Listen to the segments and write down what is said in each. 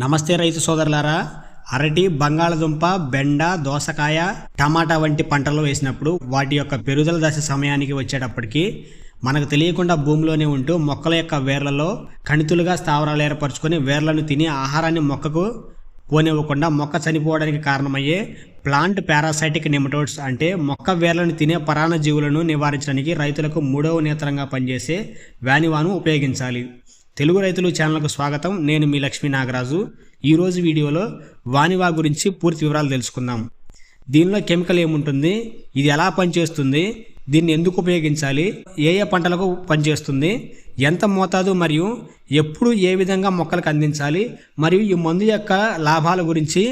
నమస్తే రైతు సోదరులారా అరటి బంగాళదుంప బెండ దోసకాయ టమాటా వంటి పంటలు వేసినప్పుడు వాటి యొక్క పెరుగుదల దశ సమయానికి వచ్చేటప్పటికి మనకు తెలియకుండా భూమిలోనే ఉంటూ మొక్కల యొక్క వేర్లలో కణితులుగా స్థావరాలు ఏర్పరచుకొని వేర్లను తిని ఆహారాన్ని మొక్కకు పోనివ్వకుండా మొక్క చనిపోవడానికి కారణమయ్యే ప్లాంట్ పారాసైటిక్ నెమటోడ్స్ అంటే మొక్క వేర్లను తినే పరాణ జీవులను నివారించడానికి రైతులకు మూడవ నేత్రంగా పనిచేసే వ్యానివాను ఉపయోగించాలి. తెలుగు రైతులు ఛానల్కు స్వాగతం. నేను మీ లక్ష్మీ నాగరాజు. ఈరోజు వీడియోలో వానివా గురించి పూర్తి వివరాలు తెలుసుకుందాం. దీనిలో కెమికల్ ఏముంటుంది? ఇది ఎలా పనిచేస్తుంది? దీన్ని ఎందుకు ఉపయోగించాలి? ఏ ఏ పంటలకు పనిచేస్తుంది? ఎంత మోతాదు మరియు ఎప్పుడు ఏ విధంగా మొక్కలకు అందించాలి? మరియు ఈ మందు యొక్క లాభాల గురించి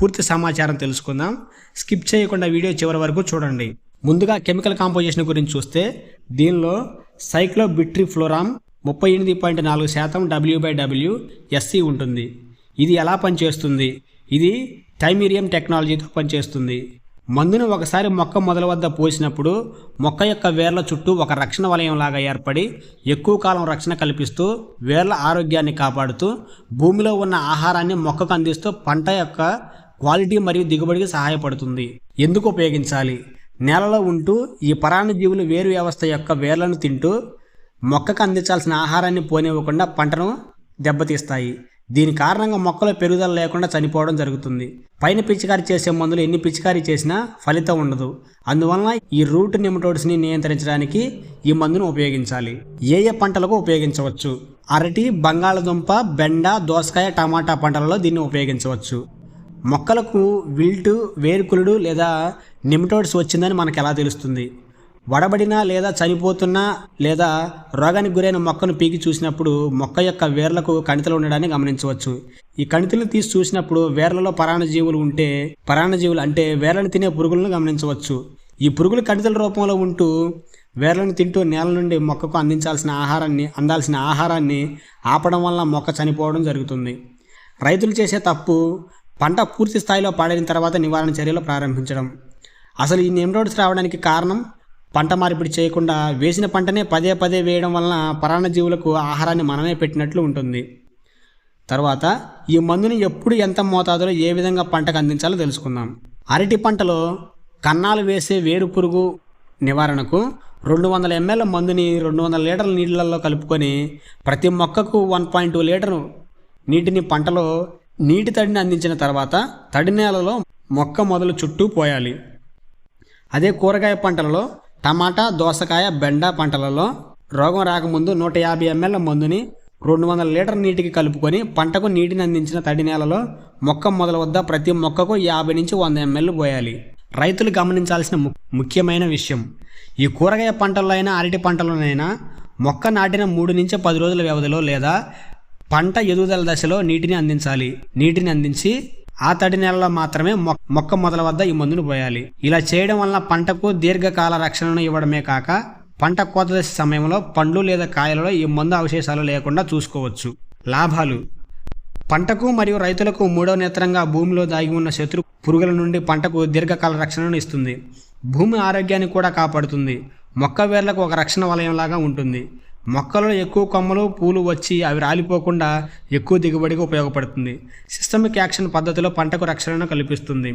పూర్తి సమాచారం తెలుసుకుందాం. స్కిప్ చేయకుండా వీడియో చివరి వరకు చూడండి. ముందుగా కెమికల్ కాంపోజిషన్ గురించి చూస్తే దీనిలో సైక్లోబిట్రిఫ్లోరామ్ ముప్పై ఎనిమిది పాయింట్ నాలుగు శాతం డబ్ల్యూ బై డబ్ల్యూ ఎస్సీ ఉంటుంది. ఇది ఎలా పనిచేస్తుంది? ఇది టైమీరియం టెక్నాలజీతో పనిచేస్తుంది. మందును ఒకసారి మొక్క మొదల వద్ద పోసినప్పుడు మొక్క యొక్క వేర్ల చుట్టూ ఒక రక్షణ వలయం లాగా ఏర్పడి ఎక్కువ కాలం రక్షణ కల్పిస్తూ వేర్ల ఆరోగ్యాన్ని కాపాడుతూ భూమిలో ఉన్న ఆహారాన్ని మొక్కకు అందిస్తూ పంట యొక్క క్వాలిటీ మరియు దిగుబడికి సహాయపడుతుంది. ఎందుకు ఉపయోగించాలి? నేలలో ఉంటూ ఈ పరాణజీవులు వేరు వ్యవస్థ యొక్క వేర్లను తింటూ మొక్కకు అందించాల్సిన ఆహారాన్ని పోనివ్వకుండా పంటను దెబ్బతీస్తాయి. దీని కారణంగా మొక్కలో పెరుగుదల లేకుండా చనిపోవడం జరుగుతుంది. పైన పిచికారీ చేసే మందులు ఎన్ని పిచికారీ చేసినా ఫలితం ఉండదు. అందువలన ఈ రూట్ నిమటోడ్స్ని నియంత్రించడానికి ఈ మందును ఉపయోగించాలి. ఏ ఏ పంటలకు ఉపయోగించవచ్చు? అరటి బంగాళదుంప బెండ దోసకాయ టమాటా పంటలలో దీన్ని ఉపయోగించవచ్చు. మొక్కలకు విల్టు వేరుకులుడు లేదా నిమటోడ్స్ వచ్చిందని మనకు ఎలా తెలుస్తుంది? వడబడిన లేదా చనిపోతున్న లేదా రోగానికి గురైన మొక్కను పీకి చూసినప్పుడు మొక్క యొక్క వేర్లకు కణితలు ఉండడాన్ని గమనించవచ్చు. ఈ కణితలు తీసి చూసినప్పుడు వేర్లలో పరాణజీవులు ఉంటే పరాణజీవులు అంటే వేర్లను తినే పురుగులను గమనించవచ్చు. ఈ పురుగులు కణితల రూపంలో ఉంటూ వేర్లను తింటూ నేల నుండి మొక్కకు అందించాల్సిన ఆహారాన్ని అందాల్సిన ఆహారాన్ని ఆపడం వల్ల మొక్క చనిపోవడం జరుగుతుంది. రైతులు చేసే తప్పు పంట పూర్తి స్థాయిలో పాడైన తర్వాత నివారణ చర్యలు ప్రారంభించడం. అసలు ఈ నెమ్రోడ్స్ రావడానికి కారణం? పంట మార్పిడి చేయకుండా వేసిన పంటనే పదే పదే వేయడం వలన పరాన్నజీవులకు ఆహారాన్ని మనమే పెట్టినట్లు ఉంటుంది. తర్వాత ఈ మందుని ఎప్పుడు ఎంత మోతాదులో ఏ విధంగా పంటకు అందించాలో తెలుసుకుందాం. అరటి పంటలో కన్నాలు వేసే వేరు పురుగు నివారణకు రెండు వందల ఎంఎల్ మందుని రెండు వందల లీటర్ల నీళ్ళల్లో కలుపుకొని ప్రతి మొక్కకు వన్ పాయింట్ టూ లీటరు నీటిని పంటలో నీటి తడిని అందించిన తర్వాత తడి నేలలో మొక్క మొదలు చుట్టూ పోయాలి. అదే కూరగాయ పంటలలో టమాటా దోసకాయ బెండ పంటలలో రోగం రాకముందు నూట యాభై ఎంఎల్ మందుని రెండు వందల లీటర్ నీటికి కలుపుకొని పంటకు నీటిని అందించిన తడి నేలలో మొక్క మొదల వద్ద ప్రతి మొక్కకు యాభై నుంచి వంద ఎంఎల్ పోయాలి. రైతులు గమనించాల్సిన ముఖ్యమైన విషయం. ఈ కూరగాయ పంటల్లో అయినా అరటి పంటలోనైనా మొక్క నాటిన మూడు నుంచి పది రోజుల వ్యవధిలో లేదా పంట ఎదుగుదల దశలో నీటిని అందించాలి. నీటిని అందించి ఆ తడి నెలలో మాత్రమే మొక్క మొదల వద్ద ఈ మందును పోయాలి. ఇలా చేయడం వలన పంటకు దీర్ఘకాల రక్షణను ఇవ్వడమే కాక పంట కోత దశ సమయంలో పండ్లు లేదా కాయలలో ఈ మందు అవశేషాలు లేకుండా చూసుకోవచ్చు. లాభాలు. పంటకు మరియు రైతులకు మూడవ నేత్రంగా భూమిలో దాగి ఉన్న శత్రు పురుగుల నుండి పంటకు దీర్ఘకాల రక్షణను ఇస్తుంది. భూమి ఆరోగ్యాన్ని కూడా కాపాడుతుంది. మొక్క వేర్లకు ఒక రక్షణ వలయంలాగా ఉంటుంది. మొక్కలలో ఎక్కువ కొమ్మలు పూలు వచ్చి అవి రాలిపోకుండా ఎక్కువ దిగుబడికి ఉపయోగపడుతుంది. సిస్టమిక్ యాక్షన్ పద్ధతిలో పంటకు రక్షణను కల్పిస్తుంది.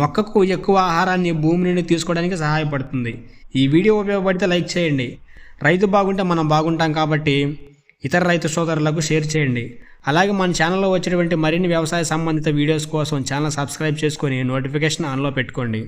మొక్కకు ఎక్కువ ఆహారాన్ని భూమి నుండి తీసుకోవడానికి సహాయపడుతుంది. ఈ వీడియో ఉపయోగపడితే లైక్ చేయండి. రైతు బాగుంటే మనం బాగుంటాం కాబట్టి ఇతర రైతు సోదరులకు షేర్ చేయండి. అలాగే మన ఛానల్లో వచ్చేటువంటి మరిన్ని వ్యవసాయ సంబంధిత వీడియోస్ కోసం ఛానల్ సబ్స్క్రైబ్ చేసుకొని నోటిఫికేషన్ ఆన్లో పెట్టుకోండి.